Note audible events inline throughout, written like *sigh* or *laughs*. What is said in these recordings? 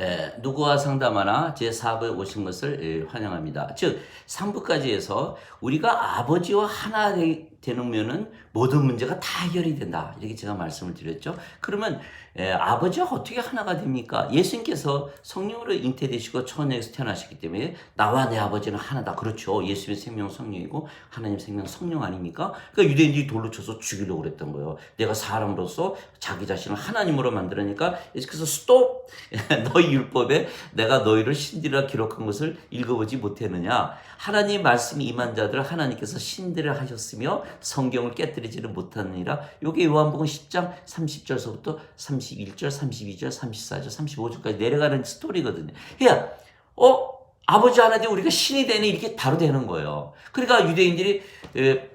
에, 누구와 상담하나 제4부에 오신 것을 에, 환영합니다. 즉 3부까지 해서 우리가 아버지와 하나 되, 되면은 모든 문제가 다 해결이 된다. 이렇게 제가 말씀을 드렸죠. 그러면 에, 아버지와 어떻게 하나가 됩니까? 예수님께서 성령으로 잉태되시고 천에서 태어나셨기 때문에 나와 내 아버지는 하나다. 그렇죠. 예수의 생명 성령이고 하나님 생명 성령 아닙니까? 그러니까 유대인들이 돌로 쳐서 죽이려고 그랬던 거예요. 내가 사람으로서 자기 자신을 하나님으로 만들으니까 예수께서 스톱! *laughs* 너희 율법에 내가 너희를 신들이라 기록한 것을 읽어보지 못했느냐? 하나님 말씀이 임한 자들 하나님께서 신들을 하셨으며 성경을 깨뜨리지는 못하느니라. 요게 요한복음 10장 30절서부터 31절, 32절, 34절, 35절까지 내려가는 스토리거든요. 그러니까 어 아버지 하나님 우리가 신이 되네 이렇게 바로 되는 거예요. 그러니까 유대인들이 에,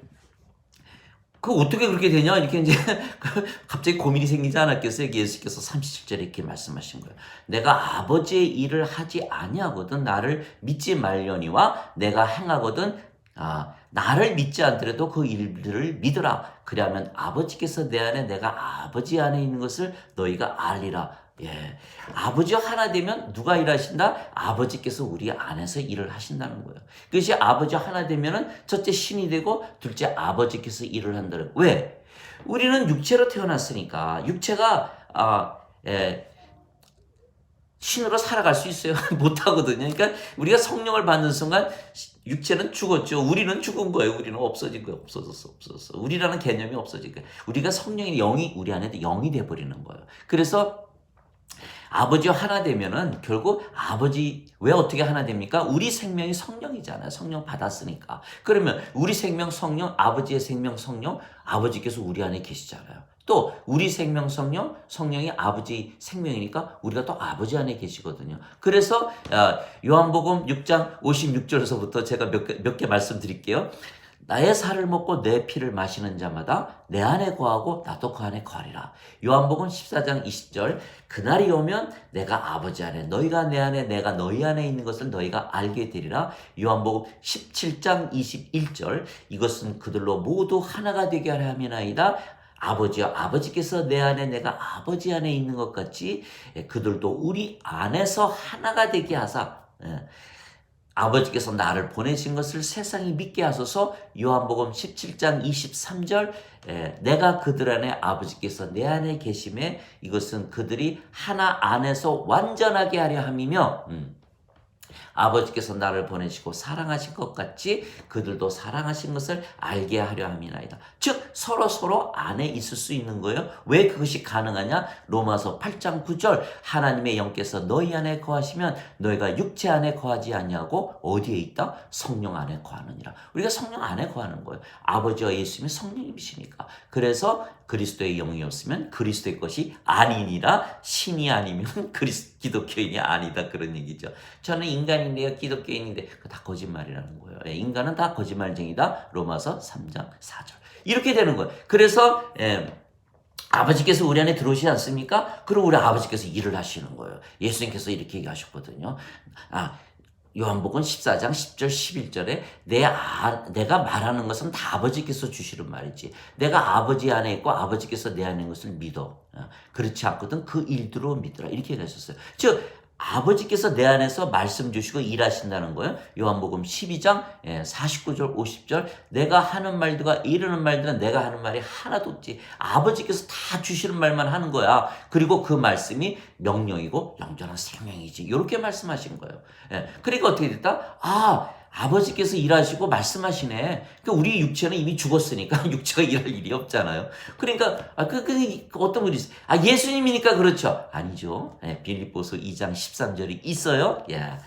그 어떻게 그렇게 되냐 이렇게 이제 *laughs* 갑자기 고민이 생기지 않았겠어요. 예수께서 37절에 이렇게 말씀하신 거예요. 내가 아버지의 일을 하지 아니하거든 나를 믿지 말려니와 내가 행하거든 아, 나를 믿지 않더라도 그 일들을 믿으라. 그리하면 아버지께서 내 안에 내가 아버지 안에 있는 것을 너희가 알리라. 예. 아버지와 하나 되면 누가 일하신다? 아버지께서 우리 안에서 일을 하신다는 거예요. 그것이 아버지와 하나 되면은 첫째 신이 되고 둘째 아버지께서 일을 한다는 거예요. 왜? 우리는 육체로 태어났으니까 육체가 아, 예, 신으로 살아갈 수 있어요? *laughs* 못 하거든요. 그러니까 우리가 성령을 받는 순간 육체는 죽었죠. 우리는 죽은 거예요. 우리는 없어진 거예요. 없어졌어. 없어졌어. 우리라는 개념이 없어진 거예요. 우리가 성령의 영이 우리 안에 영이 돼버리는 거예요. 그래서 아버지와 하나 되면은 결국 아버지 왜 어떻게 하나 됩니까? 우리 생명이 성령이잖아요. 성령 받았으니까. 그러면 우리 생명 성령, 아버지의 생명 성령, 아버지께서 우리 안에 계시잖아요. 또 우리 생명 성령, 성령이 아버지 생명이니까 우리가 또 아버지 안에 계시거든요. 그래서 아, 요한복음 6장 56절에서부터 제가 몇 개 몇 개 말씀드릴게요. 나의 살을 먹고 내 피를 마시는 자마다 내 안에 거하고 나도 그 안에 거하리라. 요한복음 14장 20절 그날이 오면 내가 아버지 안에 너희가 내 안에 내가 너희 안에 있는 것을 너희가 알게 되리라. 요한복음 17장 21절 이것은 그들로 모두 하나가 되게 하려 함이나이다. 아버지와 아버지께서 내 안에 내가 아버지 안에 있는 것 같이 그들도 우리 안에서 하나가 되게 하사 예. 아버지께서 나를 보내신 것을 세상이 믿게 하소서 요한복음 17장 23절 내가 그들 안에 아버지께서 내 안에 계심에 이것은 그들이 하나 안에서 완전하게 하려 함이며 음. 아버지께서 나를 보내시고 사랑하신 것 같이 그들도 사랑하신 것을 알게 하려 함이나이다. 즉 서로 서로 안에 있을 수 있는 거예요. 왜 그것이 가능하냐? 로마서 8장 9절 하나님의 영께서 너희 안에 거하시면 너희가 육체 안에 거하지 아니하고 어디에 있다? 성령 안에 거하느니라. 우리가 성령 안에 거하는 거예요. 아버지와 예수님이 성령님이시니까. 그래서 그리스도의 영이 없으면 그리스도의 것이 아니니라 신이 아니면 *laughs* 그리스 기독교인이 아니다 그런 얘기죠. 저는 인간 인데요 기독교인인데 그다 거짓말이라는 거예요. 예, 인간은 다 거짓말쟁이다. 로마서 3장 4절 이렇게 되는 거예요. 그래서 예, 아버지께서 우리 안에 들어오시지 않습니까? 그럼 우리 아버지께서 일을 하시는 거예요. 예수님께서 이렇게 얘기하셨거든요. 아, 요한복음 14장 10절 11절에 내 아, 내가 말하는 것은 다 아버지께서 주시는 말이지. 내가 아버지 안에 있고 아버지께서 내 안에 있는 것을 믿어. 어, 그렇지 않거든 그 일대로 믿더라. 이렇게 얘기하셨어요. 즉 아버지께서 내 안에서 말씀 주시고 일하신다는 거예요. 요한복음 12장 49절 50절 내가 하는 말들과 이르는 말들은 내가 하는 말이 하나도 없지. 아버지께서 다 주시는 말만 하는 거야. 그리고 그 말씀이 명령이고 영전한 생명이지. 이렇게 말씀하신 거예요. 예. 그러니까 어떻게 됐다? 아 아버지께서 일하시고 말씀하시네. 그러니까 우리 육체는 이미 죽었으니까 *laughs* 육체가 일할 일이 없잖아요. 그러니까 아, 그, 그, 그 어떤 분이 있어요. 아 예수님이니까 그렇죠. 아니죠. 예, 빌립보서 2장 13절이 있어요. 야.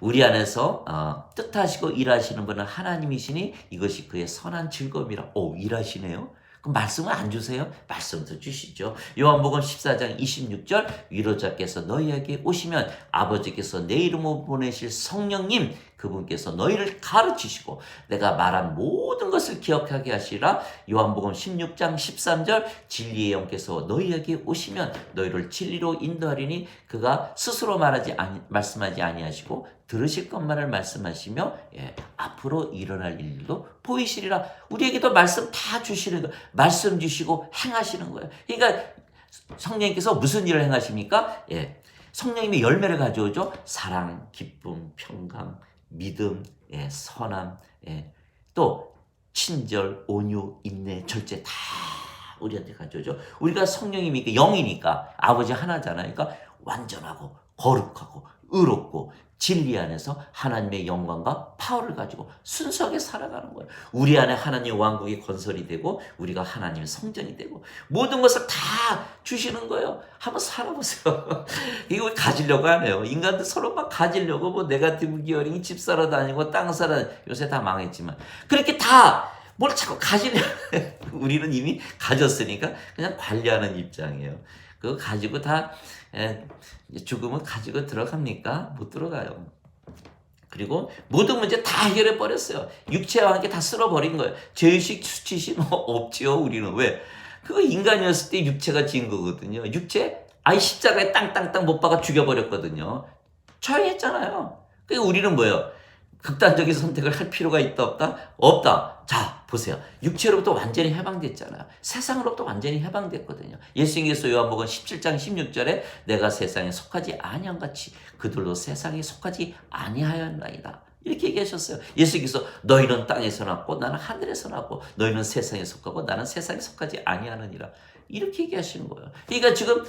우리 안에서 어, 뜻하시고 일하시는 분은 하나님이시니 이것이 그의 선한 즐거움이라. 오 일하시네요. 그럼 말씀을 안 주세요? 말씀도 주시죠. 요한복음 14장 26절 위로자께서 너희에게 오시면 아버지께서 내 이름으로 보내실 성령님 그분께서 너희를 가르치시고 내가 말한 모든 것을 기억하게 하시라 요한복음 16장 13절 진리의 영께서 너희에게 오시면 너희를 진리로 인도하리니 그가 스스로 말하지 아니, 말씀하지 아니하시고 들으실 것만을 말씀하시며 예, 앞으로 일어날 일도 보이시리라 우리에게도 말씀 다 주시는 거 말씀 주시고 행하시는 거예요 그러니까 성령님께서 무슨 일을 행하십니까? 예. 성령님의 열매를 가져오죠. 사랑, 기쁨, 평강, 믿음, 예, 선함, 예, 또 친절, 온유, 인내, 절제 다 우리한테 가져오죠. 우리가 성령님이 영이니까 아버지 하나잖아요. 그러니까 완전하고 거룩하고 의롭고 진리 안에서 하나님의 영광과 파워를 가지고 순수하게 살아가는 거예요. 우리 안에 하나님의 왕국이 건설이 되고 우리가 하나님의 성전이 되고 모든 것을 다 주시는 거예요. 한번 살아보세요. *laughs* 이거 가지려고 하네요. 인간들 서로 막 가지려고 뭐 네가티브 기어링 집 사러 다니고 땅 사러 다니고 요새 다 망했지만 그렇게 다 뭘 자꾸 가지려 *laughs* 우리는 이미 가졌으니까 그냥 관리하는 입장이에요. 그거 가지고 다 에, 죽으면 가지고 들어갑니까? 못 들어가요. 그리고 모든 문제 다 해결해 버렸어요. 육체와 함께 다 쓸어버린 거예요. 죄의식, 수치심 *laughs* 없지요. 우리는 왜? 그거 인간이었을 때 육체가 지은 거거든요. 육체 아이 십자가에 땅땅땅 못 박아 죽여버렸거든요. 처형했잖아요. 그러니까 우리는 뭐예요? 극단적인 선택을 할 필요가 있다 없다? 없다. 자 보세요. 육체로부터 완전히 해방됐잖아요. 세상으로부터 완전히 해방됐거든요. 예수님께서 요한복음 17장 16절에 내가 세상에 속하지 아니한 같이 그들도 세상에 속하지 아니하였나이다. 이렇게 얘기하셨어요. 예수께서 너희는 땅에서 났고 나는 하늘에서 났고 너희는 세상에 속하고 나는 세상에 속하지 아니하느니라. 이렇게 얘기하시는 거예요. 그러니까 지금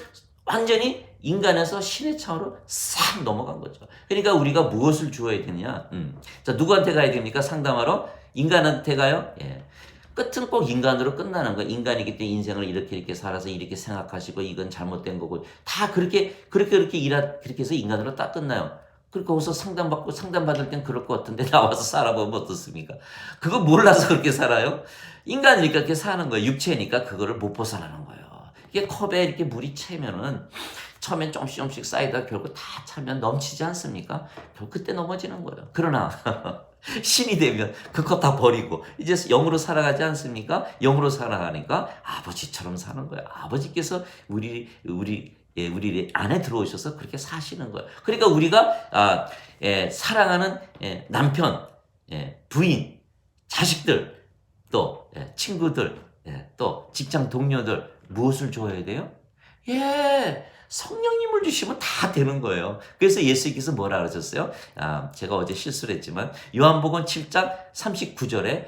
완전히 인간에서 신의 차원으로 싹 넘어간 거죠. 그러니까 우리가 무엇을 주어야 되냐? 음. 자 누구한테 가야 됩니까? 상담하러 인간한테 가요. 예. 끝은 꼭 인간으로 끝나는 거예요. 인간이기 때문에 인생을 이렇게 이렇게 살아서 이렇게 생각하시고 이건 잘못된 거고 다 그렇게 그렇게 그렇게 일하 그렇게 해서 인간으로 딱 끝나요. 그리고 거기서 상담받고 상담받을 땐 그럴 것 같은데 *laughs* 나와서 살아보면 어떻습니까? 그거 몰라서 그렇게 살아요? 인간이니까 그렇게 사는 거예요. 육체니까 그거를 못 벗어나는. 이게 컵에 이렇게 물이 차면은 처음엔 조금씩 조금씩 쌓이다 결국 다 차면 넘치지 않습니까? 결국 그때 넘어지는 거예요. 그러나 *laughs* 신이 되면 그 컵 다 버리고 이제 영으로 살아가지 않습니까? 영으로 살아가니까 아버지처럼 사는 거예요. 아버지께서 우리 우리 예, 우리 안에 들어오셔서 그렇게 사시는 거예요. 그러니까 우리가 아, 예, 사랑하는 예, 남편, 예, 부인, 자식들, 또 예, 친구들, 예, 또 직장 동료들 무엇을 줘야 돼요? 예, 성령님을 주시면 다 되는 거예요. 그래서 예수님께서 뭐라 그러셨어요? 아, 제가 어제 실수를 했지만 요한복음 7장 39절에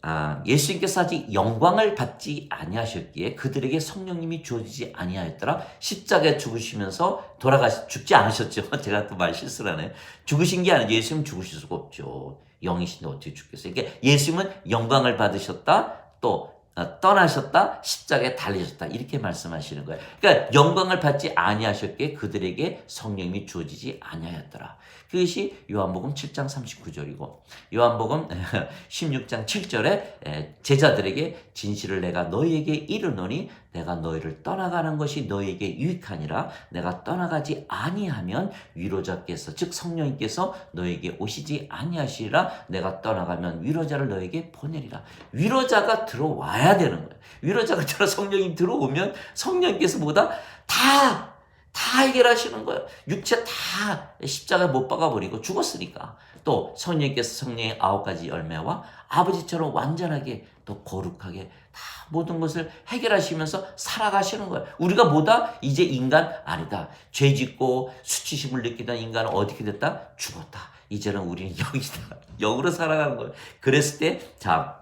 아, 예수님께서 아직 영광을 받지 아니하셨기에 그들에게 성령님이 주어지지 아니하였더라. 십자가에 죽으시면서 돌아가시 죽지 않으셨죠. *laughs* 제가 또 말 실수를 하네. 죽으신 게 아니죠. 예수님 죽으실 수가 없죠. 영이신데 어떻게 죽겠어요? 그러니까 예수님은 영광을 받으셨다. 또 어, 떠나셨다 십자가에 달리셨다 이렇게 말씀하시는 거예요. 그러니까 영광을 받지 아니하셨기에 그들에게 성령이 주어지지 아니하였더라. 그것이 요한복음 7장 39절이고 요한복음 *laughs* 16장 7절에 제자들에게 진실을 내가 너희에게 이르노니 내가 너희를 떠나가는 것이 너희에게 유익하니라. 내가 떠나가지 아니하면 위로자께서 즉 성령님께서 너희에게 오시지 아니하시리라. 내가 떠나가면 위로자를 너희에게 보내리라. 위로자가 들어와야 되는 거예요. 위로자가 들어 성령이 들어오면 성령님께서 뭐다? 다 다 해결하시는 거예요. 육체 다 십자가 못 박아버리고 죽었으니까. 또 성령께서 성령의 아홉 가지 열매와 아버지처럼 완전하게 또 거룩하게 다 모든 것을 해결하시면서 살아가시는 거예요. 우리가 뭐다? 이제 인간 아니다. 죄 짓고 수치심을 느끼던 인간은 어떻게 됐다? 죽었다. 이제는 우리는 *laughs* 영이다. 영으로 살아가는 거예요. 그랬을 때, 자,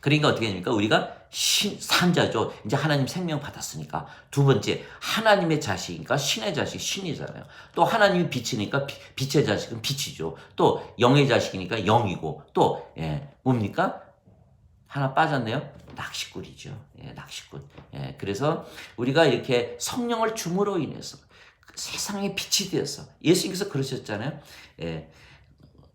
그러니까 어떻게 됩니까? 우리가 신, 산자죠. 이제 하나님 생명 받았으니까. 두 번째, 하나님의 자식이니까 신의 자식, 신이잖아요. 또 하나님이 빛이니까 비, 빛의 자식은 빛이죠. 또 영의 자식이니까 영이고, 또, 예, 뭡니까? 하나 빠졌네요. 낚시꾼이죠. 예, 낚시꾼. 예, 그래서 우리가 이렇게 성령을 줌으로 인해서 세상의 빛이 되어서 예수님께서 그러셨잖아요. 예,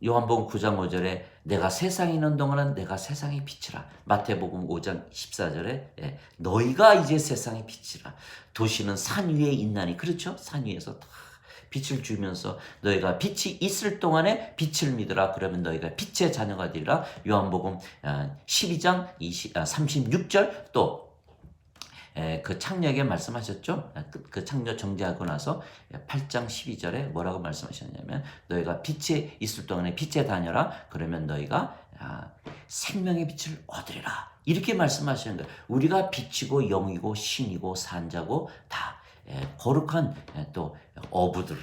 요한복음 9장 5절에 내가 세상에 있는 동안은 내가 세상의 빛이라. 마태복음 5장 14절에 예, 너희가 이제 세상의 빛이라. 도시는 산 위에 있나니 그렇죠? 산 위에서 다 빛을 주면서 너희가 빛이 있을 동안에 빛을 믿으라. 그러면 너희가 빛의 자녀가 되리라. 요한복음 12장 20, 36절 또 에, 그 창녀에게 말씀하셨죠? 그, 그 창녀 정죄하고 나서 8장 12절에 뭐라고 말씀하셨냐면 너희가 빛에 있을 동안에 빛에 다녀라. 그러면 너희가 아, 생명의 빛을 얻으리라. 이렇게 말씀하시는 거예요. 우리가 빛이고 영이고 신이고 산자고 다 예, 거룩한 예, 또 어부들.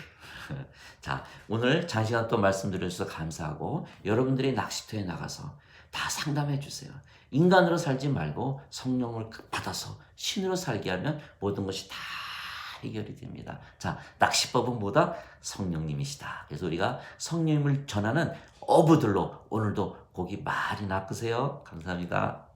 *laughs* 자, 오늘 장시간 또 말씀드려주셔서 감사하고 여러분들이 낚시터에 나가서 다 상담해 주세요. 인간으로 살지 말고 성령을 받아서 신으로 살게 하면 모든 것이 다 해결이 됩니다. 자, 낚시법은 뭐다? 성령님이시다. 그래서 우리가 성령님을 전하는 어부들로 오늘도 고기 많이 낚으세요. 감사합니다.